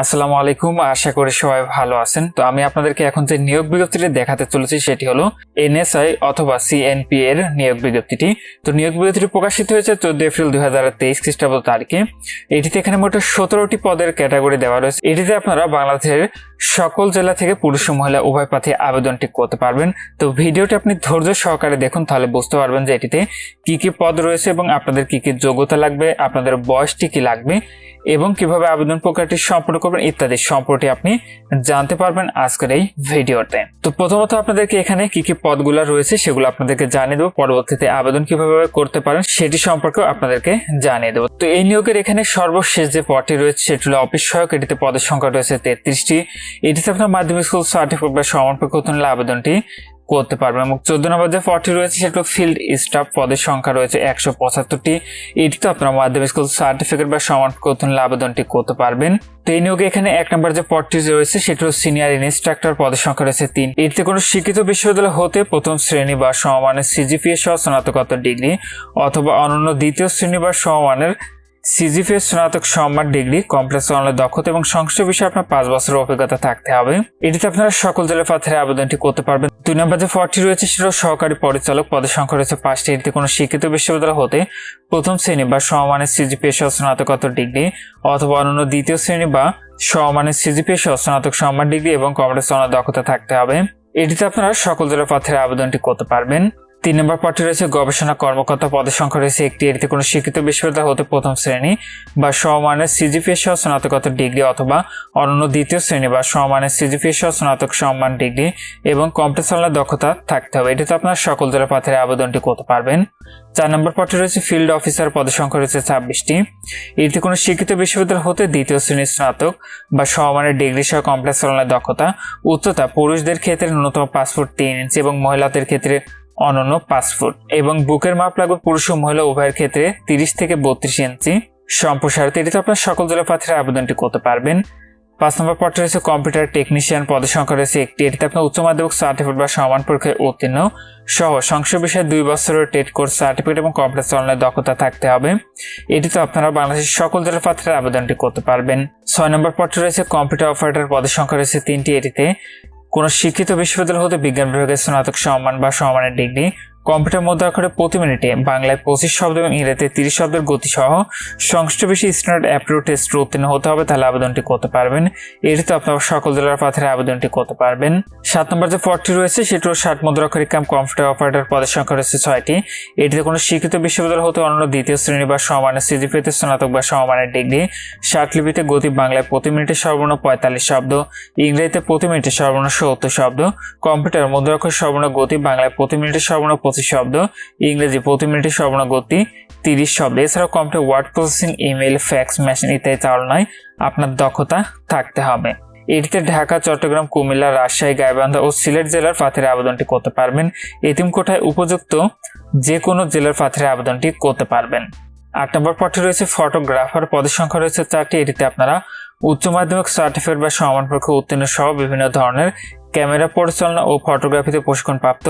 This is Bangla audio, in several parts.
আসসালামু আলাইকুম। আশা করি সবাই ভালো আছেন। তো আমি আপনাদেরকে এখন যে নিয়োগ বিজ্ঞপ্তিটি দেখাতে চলেছি, সেটি হলো এনএসআই অথবা সিএনপি এর নিয়োগ বিজ্ঞপ্তিটি। তো নিয়োগ বিজ্ঞপ্তিটি প্রকাশিত হয়েছে চোদ্দ এপ্রিল দুই হাজার তেইশ খ্রিস্টাব্দ তারিখে। এটিতে এখানে মোট সতেরোটি পদের ক্যাটাগরি দেওয়া রয়েছে। এটিতে আপনারা বাংলাদেশের সকল জেলা থেকে পুরুষ ও মহিলা উভয় পাথে আবেদনটি করতে পারবেন। তো ভিডিওটি আপনি ধৈর্য সহকারে দেখুন, তাহলে বুঝতে পারবেন যে এটিতে কি কি পদ রয়েছে এবং আপনাদের কি কি যোগ্যতা লাগবে, আপনাদের বয়সটি কি লাগবে। এবং কীভাবে আবেদন প্রক্রিয়াটি সম্পূর্ণ করবেন ইত্যাদি সম্পর্কে আপনি জানতে পারবেন আজকের এই ভিডিওতে। তো প্রথমত আপনাদেরকে এখানে কি কি পদগুলো রয়েছে সেগুলো আপনাদেরকে জানিয়ে দেবো। পরবর্তীতে আবেদন কীভাবে করতে পারেন সেটি সম্পর্কেও আপনাদেরকে জানিয়ে দেবো। তো এই নিয়োগের এখানে সর্বশেষ যে পদটি রয়েছে সেটি হলো অফিস সহায়ক, এটিতে পদের সংখ্যা রয়েছে তেত্রিশটি। এটিতে আপনার মাধ্যমিক স্কুল সার্টিফিকেট বা তুললে আবেদনটি করতে পারবেন এবং চোদ্দ নম্বর যে পদটি রয়েছে সেগুলো ফিল্ড স্টাফ পদের সংখ্যা রয়েছে একশো পঁচাত্তরটি। এটিতে আপনারা মাধ্যমিক স্কুল সার্টিফিকেট বা তুললে আবেদনটি করতে পারবেন। তো এই নিয়োগে এখানে এক নম্বর যে পদটি রয়েছে, সেটা সিনিয়র ইনস্ট্রাক্টর পদের সংখ্যা রয়েছে তিন। এটিতে কোনো শিক্ষিত বিশ্ববিদ্যালয় হতে প্রথম শ্রেণি বা সমমানের সিজিপিএ সহ স্নাতকোত্তর ডিগ্রি অথবা অনন্য দ্বিতীয় শ্রেণি বা সমমানের সিজিপিএ স্নাতক সম্মান ডিগ্রি, কমপ্লেক্স অনলাইন দক্ষতা এবং সংশ্লিষ্ট বিষয়ে আপনার পাঁচ বছরের অভিজ্ঞতা থাকতে হবে। এটিতে আপনারা সকল জেলার প্রার্থীরা আবেদনটি করতে পারবেন। দুই নম্বর যে পদটি রয়েছে সেটা সহকারী পরিচালক পদের সংখ্যা রয়েছে পাঁচটি। এটিতে কোনো শিক্ষিত বিশ্ববিদ্যালয় হতে প্রথম শ্রেণি বা সমমানের সিজিপিএ সহ স্নাতকোত্তর ডিগ্রি অথবা অনন্য দ্বিতীয় শ্রেণি বা সমমানের সিজিপিএ সহ স্নাতক সম্মান ডিগ্রি এবং কমপ্লেক্স অনলাইন দক্ষতা থাকতে হবে। এটিতে আপনারা সকল জেলার প্রার্থীরা আবেদনটি করতে পারবেন। তিন নম্বর পদটি রয়েছে গবেষণা কর্মকর্তা পদের সংখ্যা রয়েছে একটি। এটিতে কোনো শিক্ষিত বিশ্ববিদ্যালয় হতে প্রথম শ্রেণি বা সমমানের সিজিপিএ সহ স্নাতকোত্তর ডিগ্রি অথবা অনন্য দ্বিতীয় শ্রেণি বা সমমানের সিজিপিএ সহ স্নাতক সম্মান ডিগ্রি এবং কম্পিউটার দক্ষতা থাকতে হবে। এটিতে আপনার সকল জেলা প্রার্থীরা আবেদনটি করতে পারবেন। চার নম্বর পদটি রয়েছে ফিল্ড অফিসার পদের সংখ্যা রয়েছে ছাব্বিশটি। এটিতে কোনো শিক্ষিত বিশ্ববিদ্যালয় হতে দ্বিতীয় শ্রেণির স্নাতক বা সমমানের ডিগ্রি সহ কমপ্লেক্স দক্ষতা, উচ্চতা পুরুষদের ক্ষেত্রে ন্যূনতম পাসপোর্ট তিন ইঞ্চি এবং মহিলাদের ক্ষেত্রে অনন্য পাঁচ ফুট। এবং বুকের মাপ লাগবে পুরুষ ও মহিলা উভয়ের ক্ষেত্রে তিরিশ থেকে বত্রিশ ইঞ্চি। সম্প্রসারিত এটিতে আপনার সকল জেলা প্রার্থীরা আবেদনটি করতে পারবেন। পাঁচ নম্বর পদটি রয়েছে কম্পিউটার টেকনিশিয়ান পদের সংখ্যা রয়েছে একটি। এটিতে আপনার উচ্চ মাধ্যমিক সার্টিফিকেট বা সমান পরীক্ষায় উত্তীর্ণ। সহ, সংসদ বিষয়ে দুই বছরের টেট কোর্স সার্টিফিকেট এবং কম্পিউটার চালনায় দক্ষতা থাকতে হবে। এটিতে আপনারা বাংলাদেশের সকল জেলা প্রার্থীরা আবেদনটি করতে পারবেন। ছয় নম্বর পদটি রয়েছে কম্পিউটার অপারেটর পদের সংখ্যা রয়েছে তিনটি। এটিতে কোনো শিক্ষিত বিশ্ববিদ্যালয় হতে বিজ্ঞান বিভাগের স্নাতক সম্মান বা সম্মানের ডিগ্রি কম্পিউটার মুদ্রাক্ষরে প্রতি মিনিটে বাংলায় পঁচিশ শব্দ এবং ইংরেজিতে তিরিশ শব্দের গতি সহ সংশ্লিষ্ট বেশি স্ট্যান্ডার্ড অ্যাপ্রুভ টেস্ট উত্তীর্ণ হতে হবে, তাহলে আবেদনটি করতে পারবেন। এটিতে আপনারা সকল জেলার প্রার্থীরা আবেদনটি করতে পারবেন। সাত নম্বর যে পদটি রয়েছে, সেটিও ষাট মুদ্রাক্ষরিক কাম কম্পিউটার অপারেটর পদের সংখ্যা রয়েছে ছয়টি। এটিতে কোনো শিক্ষিত বিশ্ববিদ্যালয় হতে অন্য দ্বিতীয় শ্রেণি বা সমানের সিজিপিতে স্নাতক বা সমানের ডিগ্রি ষাট লিপিতে গতি বাংলায় প্রতি মিনিটে সর্বর্ণ পঁয়তাল্লিশ শব্দ, ইংরেজিতে প্রতি মিনিটে সর্বর্ণ সত্তর শব্দ কম্পিউটার মুদ্রাক্ষর সর্বর্ণ গতি বাংলায় প্রতি মিনিটে সর্বর্ণ পঁচিশ শব্দ, ইংরেজি প্রতি মিনিটে সর্বর্ণ গতি তিরিশ শব্দ। এছাড়াও computer word processing email fax, machine ইত্যাদি চালনায় আপনার দক্ষতা থাকতে হবে। এটিতে ঢাকা, চট্টগ্রাম, কুমিল্লা, রাজশাহী, গাইবান্ধা ও সিলেট জেলার প্রার্থীরা আবেদনটি করতে পারবেন। এতিম কোঠায় উপযুক্ত যে কোনো জেলার প্রার্থীরা আবেদনটি করতে পারবেন। আট নম্বর পথে রয়েছে ফটোগ্রাফার। পদের সংখ্যা রয়েছে চারটি। এটিতে আপনারা উচ্চ মাধ্যমিক সার্টিফিকেট বা সমান পরীক্ষা উত্তীর্ণ সহ বিভিন্ন ধরনের ক্যামেরা পরিচালনা ও ফটোগ্রাফিতে প্রশিক্ষণপ্রাপ্ত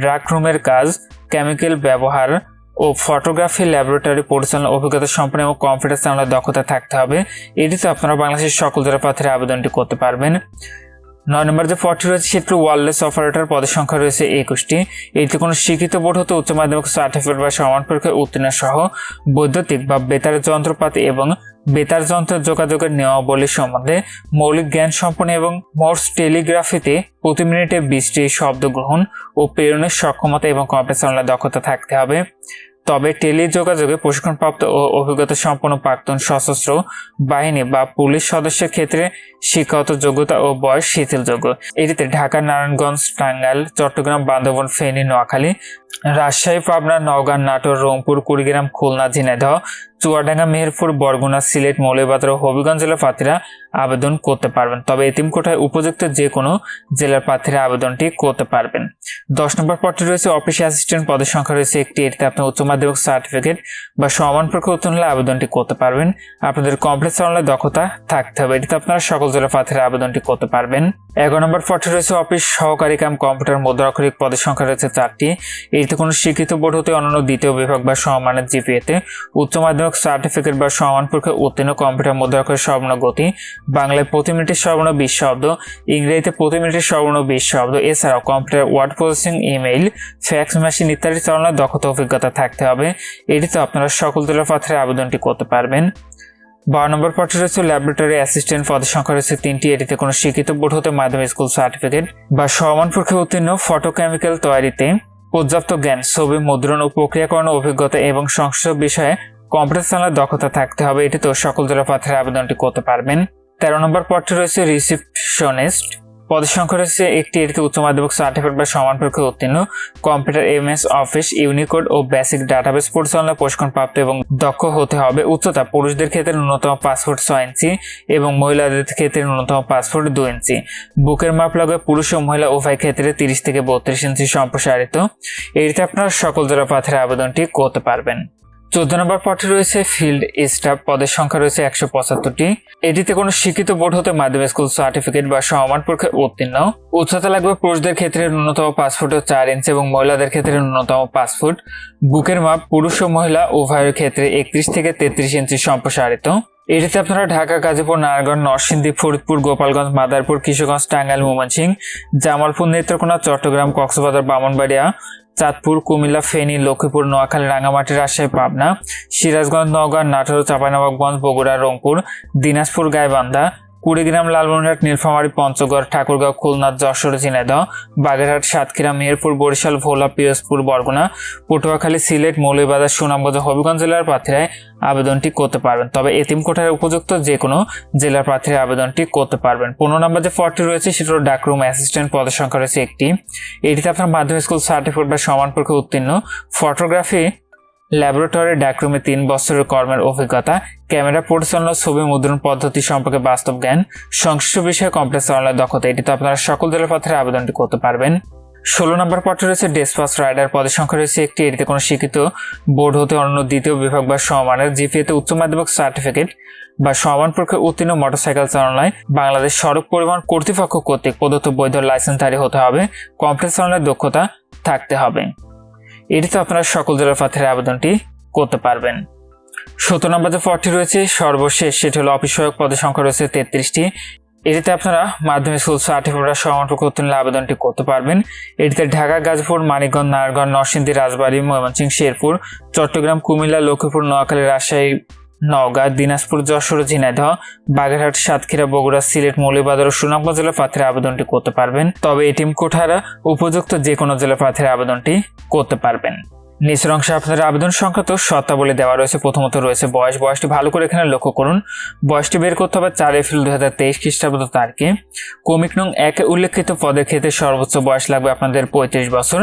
ড্রাগ রুমের কাজ, কেমিক্যাল ব্যবহার ও ফটোগ্রাফি ল্যাবরেটরি পরিচালনা অভিজ্ঞতা সম্পন্ন এবং কম্পিউটার চালানোর দক্ষতা থাকতে হবে। এটিতে আপনারা বাংলাদেশের সকল জেলা আবেদনটি করতে পারবেন। নয় নম্বর যে পদটি রয়েছে সেটি ওয়ারলেস অপারেটর পদের সংখ্যা রয়েছে একুশটি। এতে কোনো শিক্ষিত বোর্ড হতে উচ্চ মাধ্যমিক সার্টিফিকেট বা সমান পরীক্ষায় উত্তীর্ণ সহ বৈদ্যুতিক বা বেতার যন্ত্রপাতি এবং বেতার যন্ত্রের যোগাযোগের নিয়মাবলী সম্বন্ধে মৌলিক জ্ঞান সম্পন্ন এবং মোর্স টেলিগ্রাফিতে প্রতি মিনিটে বিশটি শব্দ গ্রহণ ও প্রেরণের সক্ষমতা এবং কম্পিউটার দক্ষতা থাকতে হবে। তবে টেলি যোগাযোগে প্রশিক্ষণপ্রাপ্ত ও অভিজ্ঞতা সম্পন্ন প্রাক্তন সশস্ত্র বাহিনী বা পুলিশ সদস্যের ক্ষেত্রে শিক্ষাগত যোগ্যতা ও বয়স শিথিলযোগ্য। এটিতে ঢাকা, নারায়ণগঞ্জ, টাঙ্গাইল, চট্টগ্রাম, বান্দরবন, ফেনী, নোয়াখালী, রাজশাহী, পাবনা, নওগাঁ, নাটোর, রংপুর, কুড়িগ্রাম, খুলনা, ঝিনাইদহ চুয়াডাঙ্গা মেহেরপুর বরগুনা, সিলেট মৌলভীবাজার ও হবিগঞ্জ জেলার প্রার্থীরা আবেদন করতে পারবেন। তবে এতিমকোটায় উপযুক্ত যে কোনো জেলার প্রার্থীরা আবেদনটি করতে পারবেন। দশ নম্বর পদটি রয়েছে অফিস অ্যাসিস্ট্যান্ট পদের সংখ্যা রয়েছে একটি। এটিতে আপনার উচ্চ মাধ্যমিক সার্টিফিকেট বা সমান পরীক্ষা উত্তীর্ণ হলে আবেদনটি করতে পারবেন। আপনাদের কমপ্লেক্স চালানোর দক্ষতা থাকতে হবে। এটিতে আপনারা সকল জেলার প্রার্থীরা আবেদনটি করতে পারবেন। এগারো নম্বর পদটি রয়েছে অফিস সহকারী কাম কম্পিউটার মুদ্রাক্ষরিক পদের সংখ্যা রয়েছে চারটি। এটিতে কোনো স্বীকৃত বোর্ড হতে অন্যান্য দ্বিতীয় বিভাগ বা সমমানের জিপিএতে উচ্চ মাধ্যমিক সার্টিফিকেট বা সমান পরীক্ষায় উত্তীর্ণ কম্পিউটার মুদ্রাক্ষরের সর্বর্ণ গতি, বাংলায় প্রতি মিনিটে সর্বর্ণ বিশ শব্দ, ইংরেজিতে প্রতি মিনিটে সর্বর্ণ বিশ শব্দ। এছাড়াও computer word processing, email, fax machine ইত্যাদি চালানোর দক্ষতা অভিজ্ঞতা থাকতে হবে। এটিতে আপনারা সকল দলের পাত্রে আবেদনটি করতে পারবেন। বারো নম্বর পাঠ রয়েছে ল্যাবরেটরি অ্যাসিস্ট্যান্ট পদের সংখ্যা রয়েছে তিনটি। এটিতে কোনো শিক্ষিত বোর্ড হতে মাধ্যমিক স্কুল সার্টিফিকেট বা সমান পরীক্ষায় উত্তীর্ণ ফটোকেমিক্যাল তৈরিতে পর্যাপ্ত জ্ঞান, ছবি, মুদ্রণ ও প্রক্রিয়াকরণ অভিজ্ঞতা এবং সংশ্লিষ্ট বিষয়ে কম্পিউটার চালানোর দক্ষতা থাকতে হবে। এটিতেও সকল জেলা প্রার্থীরা আবেদনটি করতে পারবেন। তেরো নম্বর পদটি রয়েছে রিসিপশনিস্ট পদের সংখ্যা রয়েছে একটি এটিতে উচ্চ মাধ্যমিক সার্টিফিকেট বা সমান পরীক্ষায় উত্তীর্ণ। কম্পিউটার এমএস অফিস ইউনিকোড ও বেসিক ডাটাবেস পরিচালনা প্রশিক্ষণ প্রাপ্ত এবং দক্ষ হতে হবে। উচ্চতা, পুরুষদের ক্ষেত্রে ন্যূনতম পাসপোর্ট ছয় ইঞ্চি এবং মহিলাদের ক্ষেত্রে ন্যূনতম পাসপোর্ট দুই ইঞ্চি। বুকের মাপ লাগবে পুরুষ ও মহিলা উভয় ক্ষেত্রে তিরিশ থেকে বত্রিশ ইঞ্চি সম্প্রসারিত। এটিতে আপনারা সকল জোড়া পাথরের আবেদনটি করতে পারবেন। চোদ্দ নম্বর পথে রয়েছে ফিল্ড স্টাফ। পদের সংখ্যা রয়েছে একশো পঁচাত্তরটি। এটিতে কোনো শিক্ষিত বোর্ড হতে মাধ্যমিক স্কুল সার্টিফিকেট বা সমান পরীক্ষায় উত্তীর্ণ। উচ্চতা লাগবে পুরুষদের ক্ষেত্রে ন্যূনতম পাসপোর্ট চার ইঞ্চি এবং মহিলাদের ক্ষেত্রে ন্যূনতম পাসপোর্ট বুকের মাপ পুরুষ ও মহিলা উভয়ের ক্ষেত্রে একত্রিশ থেকে তেত্রিশ ইঞ্চি সম্প্রসারিত। এটিতে আপনারা ঢাকা, গাজীপুর, নারায়ণগঞ্জ, নরসিংদী, ফরিদপুর, গোপালগঞ্জ, মাদারপুর, কিশোরগঞ্জ, টাঙ্গাইল, ময়মনসিংহ, জামালপুর, নেত্রকোনা, চট্টগ্রাম, কক্সবাজার, বামনবাড়িয়া চাঁদপুর, কুমিল্লা, ফেনী, লক্ষ্মীপুর, নোয়াখালী রাঙামাটি রাজশাহী, পাবনা, সিরাজগঞ্জ, নওগাঁ, নাটোর, চাঁপাইনবাবগঞ্জ, বগুড়া, রংপুর, দিনাজপুর, গাইবান্ধা কুড়িগ্রাম লালমনিরহাট, নীলফামারী, পঞ্চগড়, ঠাকুরগাঁও, খুলনা, যশোর, ঝিনাইদহ, বাগেরহাট, সাতক্ষীরা মেহেরপুর বরিশাল, ভোলা, পিরোজপুর, বরগুনা, পটুয়াখালী, সিলেট, মৌলভীবাজার, সুনামগঞ্জ, হবিগঞ্জ জেলার প্রার্থীরাই আবেদনটি করতে পারবেন। তবে এতিম কোঠার উপযুক্ত যে কোনো জেলার প্রার্থীরা আবেদনটি করতে পারবেন। পনেরো নম্বর যে পদটি রয়েছে, সেটা হলো ডাকরুম অ্যাসিস্ট্যান্ট পদের সংখ্যা রয়েছে একটি। এটিতে আপনার মাধ্যমিক স্কুল সার্টিফিকেট বা সমান পরীক্ষা উত্তীর্ণ। ফটোগ্রাফি ল্যাবরেটরি ডাকরুমে তিন বছরের কর্মের অভিজ্ঞতা, ক্যামেরা পরিচালনা ছবি মুদ্রণ পদ্ধতি সম্পর্কে বাস্তব জ্ঞান, সংশ্লিষ্ট বিষয়ে কমপ্লেক্স চালানোর দক্ষতা এটিতে আপনারা সকল দলের পথে আবেদনটি করতে পারবেন। ষোলো নম্বর পদটি রয়েছে ডেসপাস রাইডার পদের সংখ্যা রয়েছে একটি, এটিতে কোনো শিক্ষিত বোর্ড হতে অন্য দ্বিতীয় বিভাগ বা সমানের জিপিএতে উচ্চ মাধ্যমিক সার্টিফিকেট বা সমান পরীক্ষায় উত্তীর্ণ মোটরসাইকেল চালনায় বাংলাদেশ সড়ক পরিবহন কর্তৃপক্ষ কর্তৃক প্রদত্ত বৈধ লাইসেন্সধারী হতে হবে। কমপ্লেক্স চালনার দক্ষতা থাকতে হবে। এটিতে আপনারা সকল দলের প্রার্থীর আবেদনটি করতে পারবেন। সতেরো নম্বর যে পদটি রয়েছে, সর্বশেষ সেটি হলো অফিস সহায়ক পদের সংখ্যা রয়েছে তেত্রিশটি। এটিতে আপনারা মাধ্যমিক স্কুল সার্টিফিকেট সমানটুকু উত্তীর্ণ আবেদনটি করতে পারবেন। এটিতে ঢাকা, গাজীপুর, মানিকগঞ্জ, নারায়ণগঞ্জ, নরসিংদী, রাজবাড়ী, ময়মনসিংহ, শেরপুর, চট্টগ্রাম, কুমিল্লা, লক্ষ্মীপুর, নোয়াখালী, রাজশাহী নওগাঁ, দিনাজপুর, যশোর, ঝিনাইদহ, বাগেরহাট, সাতক্ষীরা, বগুড়া, সিলেট মৌলিবাজার ও সুনামগঞ্জ জেলা প্রার্থীরা আবেদনটি করতে পারবেন। তবে এটিএম কোঠারা উপযুক্ত যে কোনো জেলা প্রার্থীরা আবেদনটি করতে পারবেন। নিচের অংশে আপনাদের আবেদন সংক্রান্ত শর্তাবলী দেওয়া রয়েছে। প্রথমত রয়েছে বয়স। বয়সটি ভালো করে এখানে লক্ষ্য করুন। বয়সটি বের করতে হবে চার এপ্রিল দু হাজার তেইশ খ্রিস্টাব্দ তারিখে। কমিক নং একে উল্লেখিত পদের ক্ষেত্রে সর্বোচ্চ বয়স লাগবে আপনাদের পঁয়ত্রিশ বছর।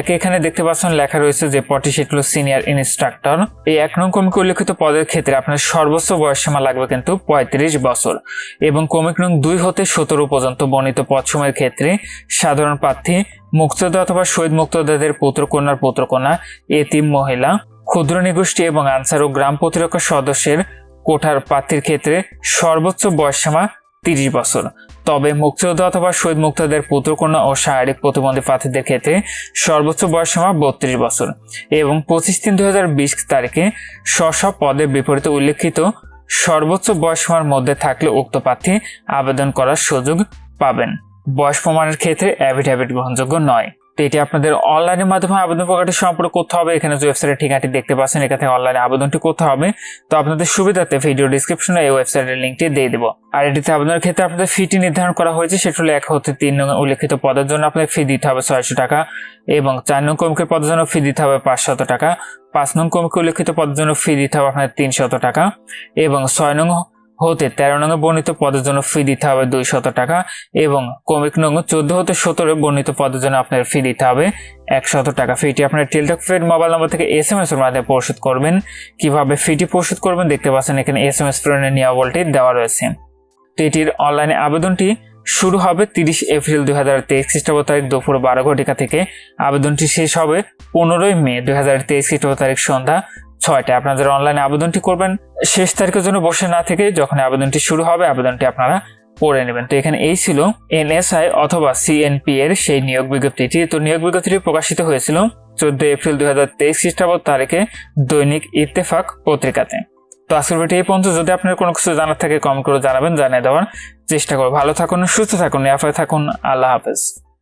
একে এখানে দেখতে পাচ্ছেন, লেখা রয়েছে যে পদটি সেটি সিনিয়র ইনস্ট্রাক্টর। এই এক নং কমিক উল্লেখিত পদের ক্ষেত্রে আপনার সর্বোচ্চ বয়স সীমা লাগবে কিন্তু পঁয়ত্রিশ বছর। এবং কমিক নং দুই হতে সতেরো পর্যন্ত বর্ণিত পদসমূহের ক্ষেত্রে সাধারণ প্রার্থী মুক্তদা অথবা শহীদ মুক্তদাদের পুত্রকন্যার পুত্রকন্যা, এতিম মহিলা, ক্ষুদ্র নিগোষ্ঠী এবং আনসার ও গ্রাম প্রতিরক্ষা সদস্যের কোঠার প্রার্থীর ক্ষেত্রে সর্বোচ্চ বয়সসীমা তিরিশ বছর। তবে মুক্তিযোদ্ধা অথবা শহীদ মুক্তদের পুত্রকন্যা ও শারীরিক প্রতিবন্ধী প্রার্থীদের ক্ষেত্রে সর্বোচ্চ বয়সসীমা বত্রিশ বছর এবং পঁচিশ তিন বিশ তারিখে স্ব পদের বিপরীতে উল্লেখিত সর্বোচ্চ বয়সসীমার মধ্যে থাকলে উক্ত প্রার্থী আবেদন করার সুযোগ পাবেন। বয়স প্রমাণের ক্ষেত্রে অ্যাভিডেভিট গ্রহণযোগ্য নয়। তো এটি আপনাদের অনলাইনের মাধ্যমে আবেদন প্রকারটি সম্পর্ক করতে হবে। এখানে যে ওয়েবসাইটের ঠিকানাটি দেখতে পাচ্ছেন এখান থেকে অনলাইনে আবেদনটি করতে হবে। তো আপনাদের সুবিধাতে ভিডিও ডিসক্রিপশনে এই ওয়েবসাইটের লিঙ্কটি দিয়ে দেবো। আর এটিতে আবেদনের ক্ষেত্রে আপনাদের ফিটি নির্ধারণ করা হয়েছে। সেটা হলো এক হতে তিন নং উল্লেখিত পদের জন্য আপনাদের ফি দিতে হবে ছয়শো টাকা এবং চার নং কমিকের পদের জন্য ফি দিতে হবে পাঁচশত টাকা। পাঁচ নং কমিকে উল্লেখিত পদের জন্য ফি দিতে হবে আপনাদের তিনশত টাকা এবং ছয় নং হতে তেরো নং বর্ণিত পদের জন্য ফি দিতে হবে দুইশত টাকা এবং কমিক নং চোদ্দ হতে সতেরো বর্ণিত পদের জন্য আপনার ফি দিতে হবে একশত টাকা। ফিটি আপনার টেলটক ফেড মোবাইল নম্বর থেকে এস এম এর মাধ্যমে পরিশোধ করবেন। কীভাবে ফিটি পরিশোধ করবেন দেখতে পাচ্ছেন এখানে এস এম এস প্রেরণের নিয়মাবলটি দেওয়া রয়েছে। তো এটির অনলাইনে আবেদনটি শুরু হবে তিরিশ এপ্রিল দুই হাজার তেইশ খ্রিস্টাব্দ তারিখ দুপুর বারো ঘটিকা থেকে। আবেদনটি শেষ হবে পনেরোই মে দুই হাজার তেইশ খ্রিস্টাব্দ তারিখ সন্ধ্যা ছয়টায় আপনাদের অনলাইনে আবেদনটি করবেন। শেষ তারিখের জন্য বসে না থেকে যখন আবেদনটি শুরু হবে, আবেদনটি আপনারা পড়ে নেবেন। তো এখানে এই ছিল এনএসআই অথবা সিএনপি এর সেই নিয়োগ বিজ্ঞপ্তিটি। তো নিয়োগ বিজ্ঞপ্তিটি প্রকাশিত হয়েছিল চোদ্দ এপ্রিল দুই হাজার তেইশ খ্রিস্টাব্দ তারিখে দৈনিক ইত্তেফাক পত্রিকাতে। তো আজকের ভিডিও এই পর্যন্ত। যদি আপনার কোনো কিছু জানার থাকে কমেন্ট করে জানাবেন, জানিয়ে দেওয়ার চেষ্টা করব। ভালো থাকুন, সুস্থ থাকুন, নিরাপদে থাকুন। আল্লাহ হাফেজ।